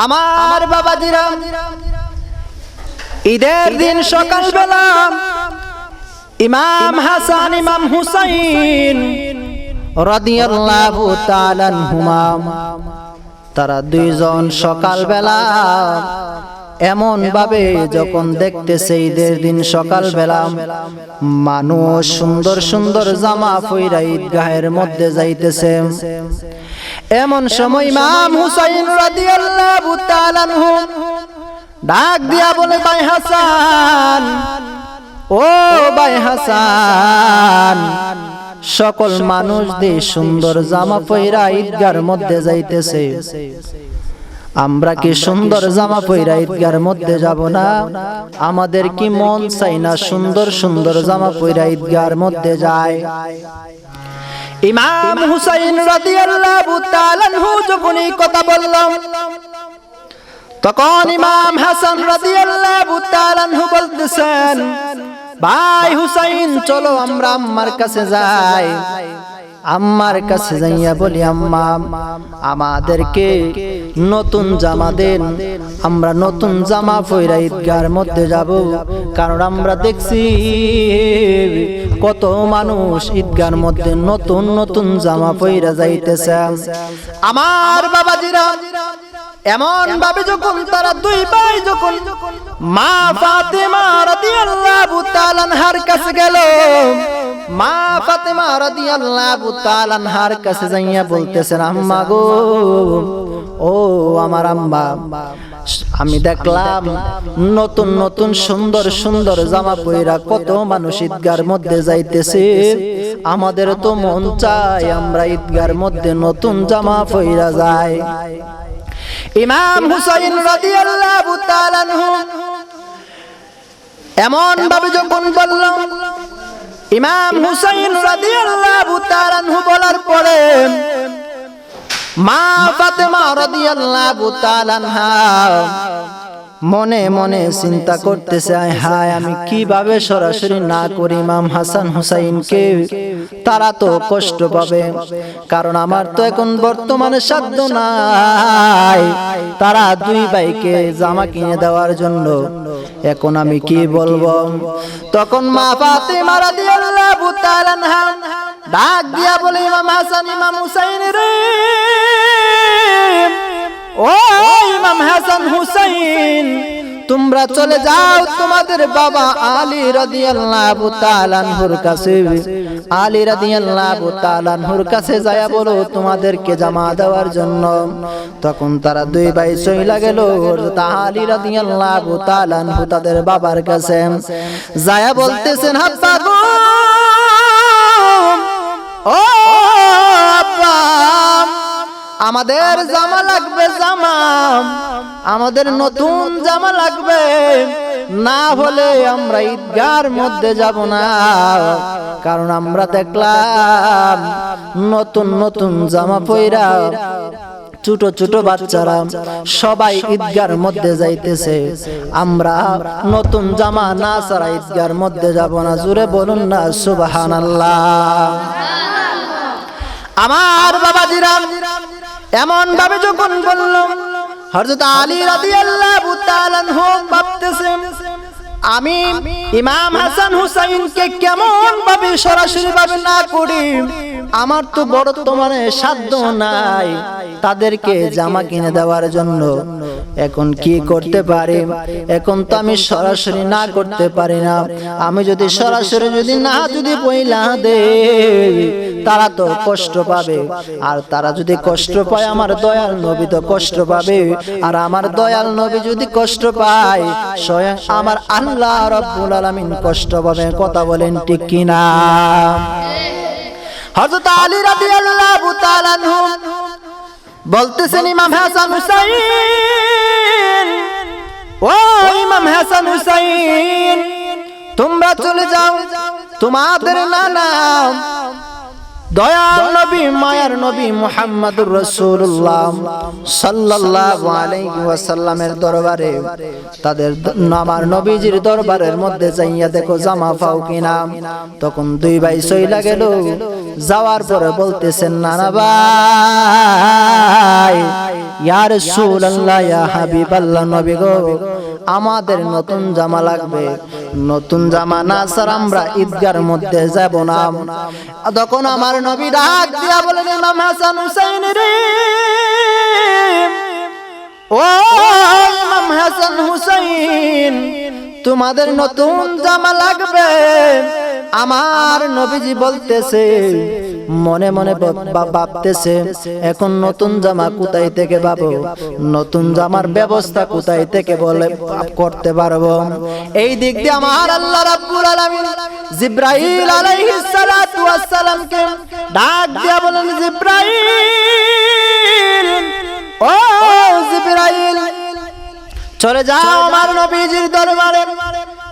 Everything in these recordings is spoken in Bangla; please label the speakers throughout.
Speaker 1: আমার বাবা দিরাম ঈদের দিন সকালবেলা ইমাম হাসান ইমাম হুসাইন রাদিয়াল্লাহু তাআলা আনহুমা তারা দুইজন সকালবেলা এমন ভাবে যখন দেখতেছে ঈদের দিন সকালবেলা মানুষ সুন্দর সুন্দর জামা পইরা ঈদগাহের মধ্যে যাইতেছে। এমন সময় ইমাম হুসাইন রাদিয়াল্লাহু তাআলা ডাক দিয়া বলে ভাই হাসান ও ভাই হাসান সকল মানুষ দিয়ে সুন্দর জামা পইরা ঈদগার মধ্যে যাইতেছে। আমরা কি সুন্দর জামা পইরা ঈদগার মধ্যে যাব না? আমাদের কি মন চাই না সুন্দর সুন্দর জামা পইরা ঈদগার মধ্যে যায়। ইমাম হুসাইন রাদিয়াল্লাহু তাআলা যখন এই কথা বললাম তখন ইমাম হাসান রাদিয়াল্লাহু তাআলা আনহু বলতেছেন ভাই হুসাইন চলো আমরা আম্মার কাছে যাই। আম্মার কাছে যাইয়া বলি, আম্মা, আমাদেরকে নতুন জামা দেন। আমরা নতুন জামা পয়রা ঈদগার মধ্যে যাব। কারণ আমরা দেখছি কত মানুষ ঈদগার মধ্যে নতুন নতুন জামা পয়রা যাইতেছে। আমার বাবাজিরা এমন ভাবে যখন তারা দুই ভাই যখন মা ফাতেমা রাদিয়াল্লাহু তাআলা কাছে গেল মা ফাতেমা রাদিয়াল্লাহু তাআলা আনহার কাছে যাইয়া বলতেছেন, আম্মা গো, ও আমার আম্মা, আমি দেখলাম নতুন নতুন সুন্দর সুন্দর জামা পইরা কত মানুষ ঈদগার মধ্যে যাইতেছে। আমাদের তো মন চায় আমরা ঈদগার মধ্যে নতুন জামা পইরা যাই। ইমাম হুসাইন রাদিয়াল্লাহু তাআলা এমন ভাবে যখন বলল ইমাম হুসাইন রাদিয়াল্লাহু তাআলা আনহু বলার পরে মা ফাতেমা রাদিয়াল্লাহু তাআলা আনহা মনে মনে চিন্তা করতেছে, আয় হায়, আমি কীভাবে সরাসরি না করি ইমাম হাসান হুসাইনকে? তারা তো কষ্ট পাবে, কারণ আমার তো এখন বর্তমানে সাধ্য নাই। তারা দুই ভাইকে জামা কিনে দেওয়ার জন্য। এখন আমি কি বলব? তখন মা ফাতেমা মারা আনহা ডাক দিয়া বলে, ইমাম হাসান, ইমাম হুসাইন রে! হাসান হুসাইন, তোমরা চলে যাও তোমাদের বাবা আলী রাদিয়াল্লাহু তাআলা আনহুর কাছে। আলী রাদিয়াল্লাহু তাআলা আনহুর কাছে যায়া বলো, তোমাদেরকে জামা দেওয়ার জন্য। তখন তারা দুই ভাই চইলা গেল আলী রাদিয়াল্লাহু তাআলা তাদের বাবার কাছে। যায়া বলতেছেন হাব্বা গো, ও আমাদের জামা লাগবে জামা। আমাদের নতুন জামা লাগবে। না হলে আমরা ঈদগার মধ্যে যাব না। কারণ আমরা দেখলাম নতুন নতুন জামা পইরা ছোট ছোট বাচ্চারা সবাই ঈদগার মধ্যে যাইতেছে। আমরা নতুন জামা না ছাড়া ঈদগার মধ্যে যাব না। জুড়ে বলুন না সুবহানাল্লাহ। আমার বাবাজিরা। এমন ভাবে যখন বলল, হযরত আলী রাদিয়াল্লাহু তাআলা ভাবতেছেন আমি ইমাম হাসান হুসাইনকে কেমন ভাবে সরাসরি ভাবে না করি? আমার তো বর্তমানে সাধ্য নাই তাদেরকে জামা কিনে দেওয়ার জন্য। এখন কি করতে পারি? এখন তো আমি সরাসরি না করতে পারি না। আমি যদি সরাসরি যদি না যদি পয়লা দে তারা তো কষ্ট পাবে। আর তারা যদি কষ্ট পায় আমার দয়াল নবী তো কষ্ট পাবে। আর আমার দয়াল নবী যদি কষ্ট পায় স্বয়ং আমার আল্লাহ রব্বুল আলামিন কষ্ট পাবে কথা বলেন ঠিক কিনা? হযরত আলী রাদিয়াল্লাহু তাআলা আনহু বলতেছেন ইমাম হাসান হুসাইন, ও ইমাম হাসান হুসাইন, তোমরা চলে যাও, তোমাদের নানা দয়াল নবী, মায়ার নবী মুহাম্মদুর রাসূলুল্লাহ সাল্লাল্লাহু আলাইহি দরবারে, তাদের আমার নবীজির দরবারের মধ্যে যাইয়া দেখো, জামা পাও কিনা? তখন দুই ভাই সইলা গেল। যাওয়ার পরে বলতেছেন, নানা ভাই, ইয়া রাসূলুল্লাহ, ইয়া হাবিবাল্লাহ নবী গো আমাদের নতুন জামা লাগবে। নতুন জামা না স্যার আমরা ঈদগার মধ্যে যাব না। তখন আমার নবী ডাক দিয়া বলেন হাসান হুসাইন রে। ও ইমাম হাসান হুসাইন, তোমাদের নতুন জামা লাগবে। আমার নবীজি বলতেছে, মনে মনে ভাব- ভাব- ভাবতেছে, এখন নতুন জামা কোথায় থেকে পাবো? নতুন জামার ব্যবস্থা কোথায় থেকে বলে করতে পারব? এই দিক দিয়ে আমার আল্লাহ রাব্বুল আলামিন জিব্রাইল আলাইহিস সালাতু ওয়াস সালামকে ডাক দিয়া বলেন, জিব্রাইল, ও জিব্রাইল, চলে যাও আমার নবীজির দরবারে।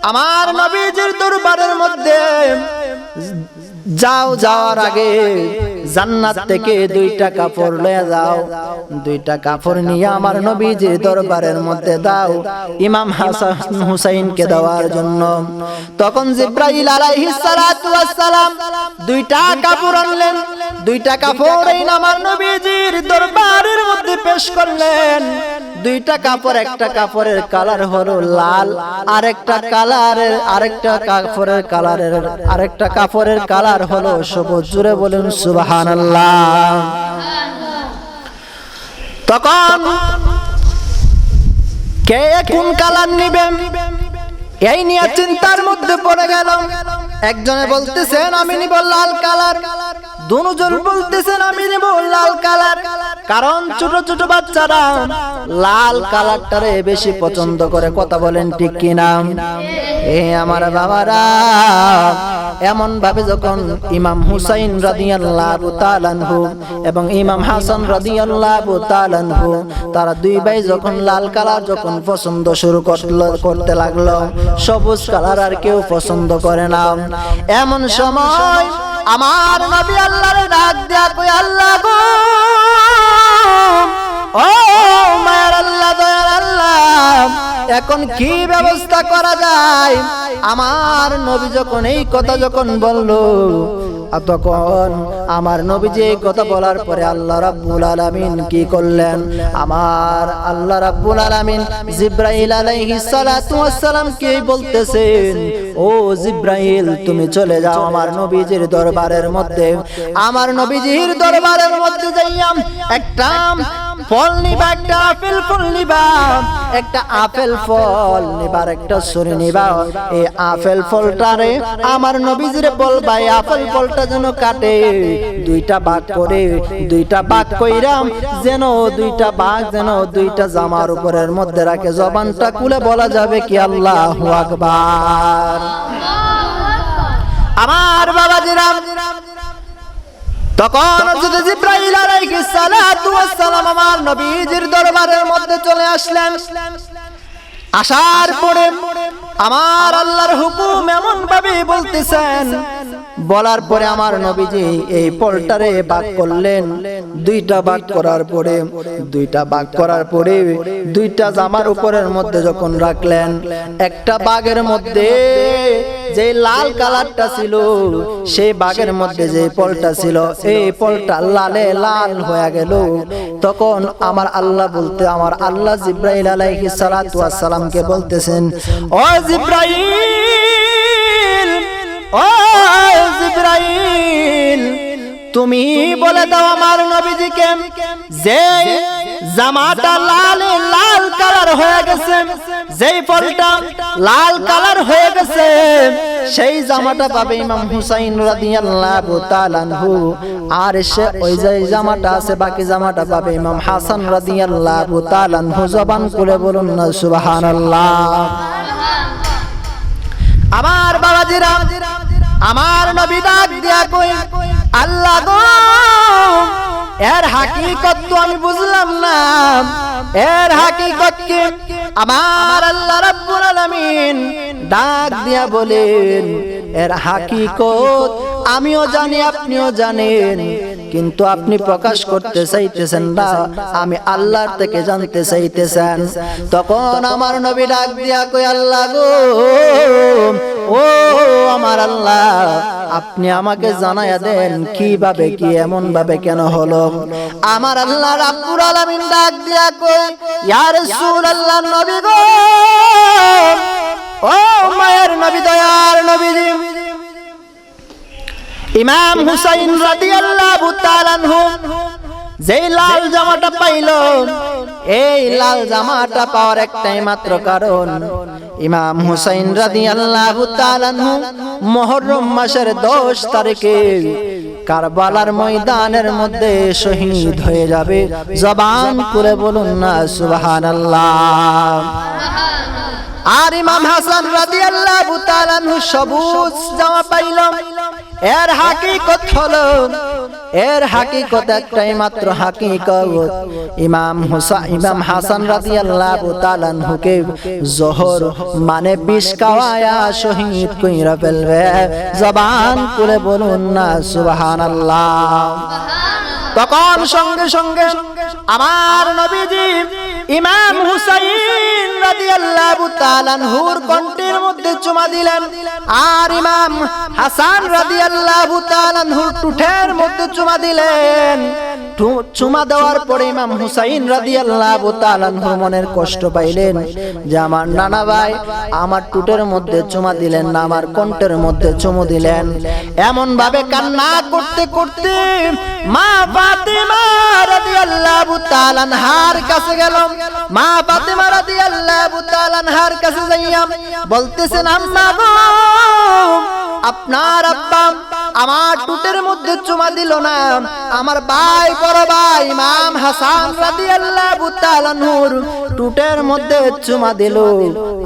Speaker 1: আমার নবীজির দরবারের মধ্যে যাও যাওয়ার আগে জান্নাত থেকে দুইটা কাপড় লয়ে যাও দুইটা কাপড় নিয়ে আমার নবীজির দরবারের মধ্যে দাও ইমাম হাসান হুসাইনকে দেওয়ার জন্য। তখন জিব্রাইল আলাইহিস সালাতু ওয়াস সালাম দুইটা কাপড় আনলেন দুইটা কাপড় এই আমার নবীজির দরবারের মধ্যে পেশ করলেন। দুইটা কাপড়, একটা কাপড়ের কালার হলো লাল, আরেকটা কালারের, আরেকটা কাপড়ের কালারের, আরেকটা কাপড়ের কালার হলো সবুজ। জুড়ে বলুন, সুবহানাল্লাহ। তখন কে কোন কালার নিবেন? এই নিয়ে চিন্তার মধ্যে পড়ে গেল একজনে বলতেছেন, আমি নিব লাল কালার। দুজন বলতেছেন আমি নিব লাল কালার। কারণ ছোট ছোট বাচ্চারা লাল কালারটারে বেশি পছন্দ করে। কথা বলেন ঠিক কিনা? এ আমার বাবারা এমন ভাবে যখন ইমাম হুসাইন রাদিয়াল্লাহু তাআলা আনহু এবং ইমাম হাসান রাদিয়াল্লাহু তাআলা আনহু তারা দুই ভাই যখন লাল কালার যখন পছন্দ শুরু করলো- করতে লাগল সবুজ কালার আর কেউ পছন্দ করে না। এমন সময় আমার নবী আল্লাহর ডাক দেয়া কই আল্লাহ গো। ও মায়ার আল্লাহ, দয়ার আল্লাহ, এখন কি ব্যবস্থা করা যায়? আমার নবী যখন এই কথা যখন বলল তখন আমার নবীজি কথা বলার পরে আল্লাহ রাব্বুল আলামিন কি করলেন? আমার আল্লাহ রাব্বুল আলামিন জিব্রাইল আলাইহিস সালাতু ওয়াস সালাম কে বলতেছেন? ও জিব্রাইল, তুমি চলে যাও আমার নবীজির দরবারের মধ্যে। আমার নবীজির দরবারের মধ্যে যাইয়াম, একটা ফল নিবা একটা আপেল ফল নিবা একটা আপেল ফল নিবার একটা সরি নিবা। এই আপেল ফলটারে আমার নবীজিরে বলবা এই আপেল ফলটা যেন কাটে দুইটা ভাগ করে দুইটা ভাগ কইরাম যেন দুইটা ভাগ যেন দুইটা জামার উপরের মধ্যে রাখে। জবানটা খুলে বলা যাবে কি আল্লাহ আকবার। আমার বাবাজিরাম তখন যদি জিব্রাইল আলাইহিস সালাতু ওয়াস সালাম আমার নবীজির দরবারের মধ্যে চলে আসলেন। আসার পরে আমার আল্লাহর হুকুম এমন ভাবে বলতেছেন বলার পরে আমার নবীজি এই পলটারে বাক করলেন। দুইটা বাক করার পরে, দুইটা বাক করার পরে দুইটা জামার উপরের মধ্যে যখন রাখলেন, একটা বাগের মধ্যে যে লাল কালারটা ছিল, সেই বাগের মধ্যে যে পলটা ছিল, এই পলটা লালে লাল হয়ে গেল। তখন আমার আল্লাহ বলতে, আমার আল্লাহ জিব্রাইল ওয়াস সালামকে বলতেছেন, ও জিব্রাইল, ও জিব্রাইল তুমি বলে দাও আমার নবীজিকে যে জামাটা লাল লাল কালার হয়ে গেছে যেই ফলটা লাল কালার হয়ে গেছে সেই জামাটা পাবে ইমাম হুসাইন রাদিয়াল্লাহু তাআলা আনহু। আর সে ওই যে জামাটা আছে বাকি জামাটা পাবে ইমাম হাসান রাদিয়াল্লাহু তাআলা আনহু। জবান খুলে বলুন না সুবহানাল্লাহ। আমার বাবাজিরা আমার নবী ডাক দিয়া কই, আল্লাহ গো, এর হাকিকত তো আমি বুঝলাম না। এর হাকিকত কি আমার আল্লাহ রাব্বুল আলামিন ডাক দিয়া বলেন, এর হাকিকত আমিও জানি, আপনিও জানেন। কিন্তু আপনি প্রকাশ করতে চাইতেছেন না, আমি আল্লাহর থেকে জানতে চাইতেছেন। তখন আমার নবী ডাক দিয়া কই আল্লাহ গো, ও আমার আল্লাহ, আপনি আমাকে জানাইয়া দেন কীভাবে, কি এমন ভাবে কেন হলো? আমার আল্লাহ রাব্বুল আলামিন ডাক দিয়া কই ইয়া রাসূলুল্লাহ নবী গো, ও মায়ের নবী, দয়ার নবীজি ইমাম হুসাইন রাদিয়াল্লাহু তাআলা যেই লাল জামাটা পাইল এই লাল জামাটা পাওয়ার একটাই মাত্র কারণ ইমাম হুসাইন রাদিয়াল্লাহু তাআলা মুহররম মাসের 10 তারিখে কারবালার ময়দানের মধ্যে শহীদ হয়ে যাবে। জবান করে বলুন না সুবহানাল্লাহ। আর ইমাম হাসান রাদিয়াল্লাহু তাআলা সবুজ জামা পাইল। এর হাকিকত হলো এর হাকিকত একটাই মাত্র হাকিকত। ইমাম হুসা ইমাম হাসান রাদিয়াল্লাহু তাআলা আনহুকে জোহর মানে বিষ কাওয়ায়া শহীদ কইরা ফেলবে। জবান করে বলুন না সুবহানাল্লাহ। তখন সঙ্গে সঙ্গে আমার নবীজি ইমাম হুসাইন রাদিয়াল্লাহু তাআলা নূর কণ্ঠের মধ্যে চুমা দিলেন। আর ইমাম হাসান রাদিয়াল্লাহু তাআলা নূর টুঠের মধ্যে চুমা দিলেন। চুমা দেওয়ার পরে ইমাম হুসাইন রাদিয়াল্লাহু তাআলা মনের কষ্ট পাইলেন যে আমার নানা ভাই আমার টুটের মধ্যে চুমা দিলেন না আমার কণ্ঠের মধ্যে চুমু দিলেন। এমন ভাবে কান্না করতে করতে মা ফাতেমা রাদিয়াল্লাহু তাআলা আনহার কাছে গেল মা ফাতেমা রাদিয়াল্লাহু তাআলা আনহার কাছে যাইয়া বলতেছেন আম্মা গো আপনার আব্বা আমার টুটের মধ্যে চুমা দিল না। আমার ভাই, বড় ভাই, ইমাম হাসান রাদিয়াল্লাহু তাআলা নূর টুটের মধ্যে চুমা দিল।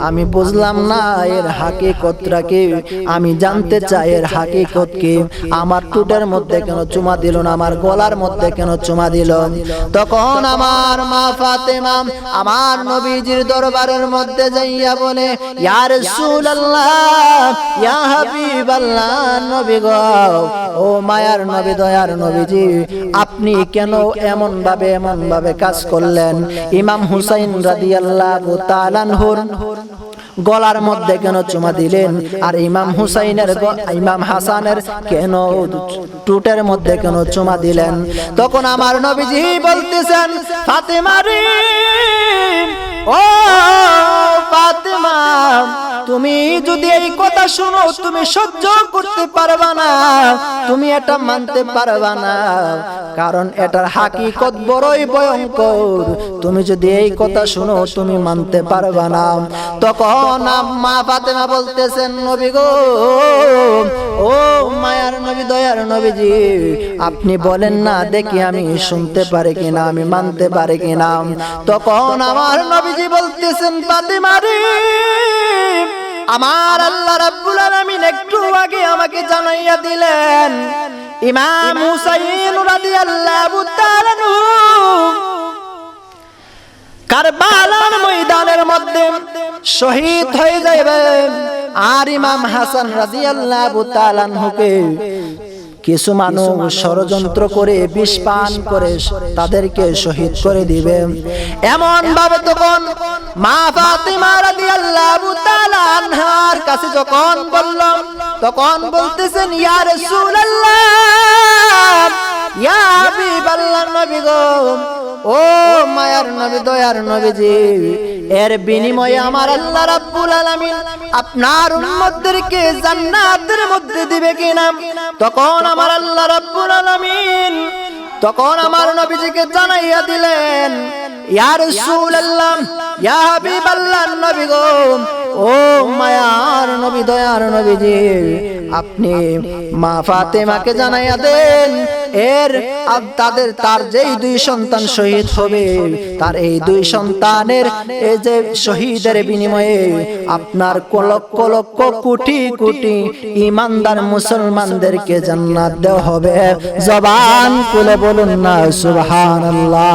Speaker 1: আমি বুঝলাম না এর হাকিকতটা কি আমি জানতে চাই এর হাকিকত কি। আমার টুটের মধ্যে কেন চুমা দিল না? আমার গলার মধ্যে কেন চুমা দিল? তখন আমার মা ফাতেমা আমার নবীজির দরবারের মধ্যে যাইয়া বলে, ইয়া রাসূলুল্লাহ, ইয়া হাবিবাল্লাহ, নবী গো। ও মায়ার নবী, দয়ার নবীজি, আপনি কেন এমন ভাবে এমন ভাবে কাজ করলেন? ইমাম হুসাইন রাদিয়াল্লাহু তাআলা আনহুর গলার মধ্যে কেন চুমা দিলেন? আর ইমাম হুসাইনের ইমাম হাসানের কেন টুটের মধ্যে কেন চুমা দিলেন? তখন আমার নবীজি বলতেছেন, ফাতেমা রে ও ফাতেমা, তুমি যদি এই কথা শুনো, তুমি সহ্য করতে পারবা না। তুমি এটা মানতে পারবা না, কারণ এটার হাকিকত বড়ই ভয়ঙ্কর। তুমি যদি এই কথা শুনো, তুমি মানতে পারবা না। তখন মা ফাতেমা বলতেছেন, নবী গো, ও মায়ার নবী, দয়ার নবীজি, আপনি বলেন না, দেখি আমি শুনতে পারি কিনা, আমি মানতে পারি কিনা? তখন আমার নবীজি বলতেছেন, ফাতেমা রে, আমার আল্লাহ রাব্বুল আলামিন একটু আগে আমাকে জানাইয়া দিলেন, ইমাম হুসাইন রাদিয়াল্লাহু তাআলা কারবালার ময়দানের মধ্যে শহীদ হয়ে যাবে আর ইমাম হাসান রাদিয়াল্লাহু তাআলা আনহুকে। কিছু মানুষ ষড়যন্ত্র করে বিষ পান করে তাদেরকে শহীদ করে দিবে। এমন ভাবে তখন মা ফাতিমা রাদিয়াল্লাহু তাআলা আনহার কাছে যখন বললাম তখন বলতেছেন ইয়া রাসূলুল্লাহ ইয়া হাবিবাল্লাহ নবী গো ও মায়ার নবী দয়ার নবীজি এর বিনিময়ে আমার আল্লাহ রাব্বুল আলামিন আপনার উম্মতদেরকে জান্নাতের মধ্যে দিবে কিনা? তখন আমার আল্লাহ রাব্বুল আলামিন তখন আমার নবীজিকে জানাইয়া দিলেন ইয়া রাসূলুল্লাহ ইয়া হাবিবাল্লাহ নবী গো ও মায়ার নবী, দয়ার নবীজি, আপনি মা ফাতেমাকে জানাইয়া দেন, এর তাদের, তার যেই দুই সন্তান শহীদ হবে, তার এই দুই সন্তানের এই যে শহীদের বিনিময়ে আপনার লক্ষ লক্ষ কোটি কোটি ইমানদার মুসলমানদেরকে জান্নাত দেওয়া হবে। জবান খুলে বলুন না, সুবহানাল্লাহ।